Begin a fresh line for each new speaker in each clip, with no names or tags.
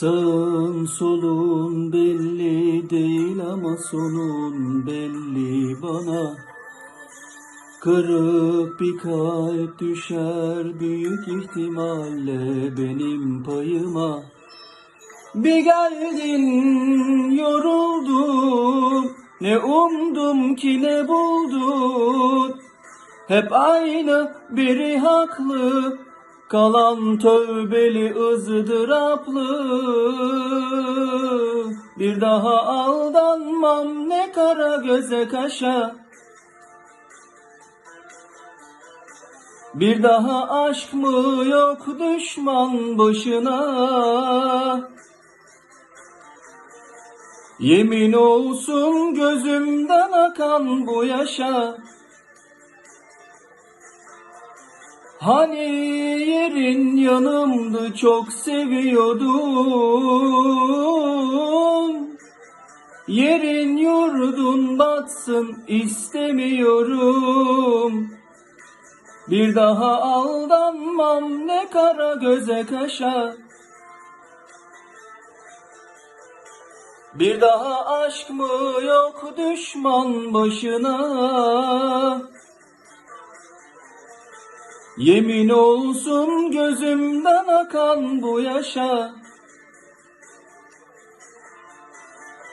Sağın solun belli değil ama sonun belli bana. Kırık bir kalp düşer büyük ihtimalle benim payıma. Bir geldin yoruldum ne umdum ki ne buldum hep aynı biri haklı Kalan tövbeli ızdıraplı Bir daha aldanmam ne kara göze kaşa. Bir daha aşk mı yok düşman başına. Yemin olsun gözümden akan bu yaşa Hani yerin yanımdı çok seviyordum. Yerin yurdun batsın istemiyorum. Bir daha aldanmam ne kara göze kaşa. Bir daha aşk mı yok düşman başına Yemin olsun gözümden akan bu yaşa.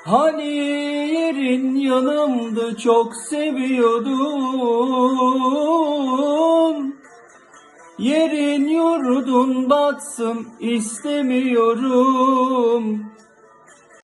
Hani yerin yanımdı çok seviyordum Yerin yurdun batsın istemiyorum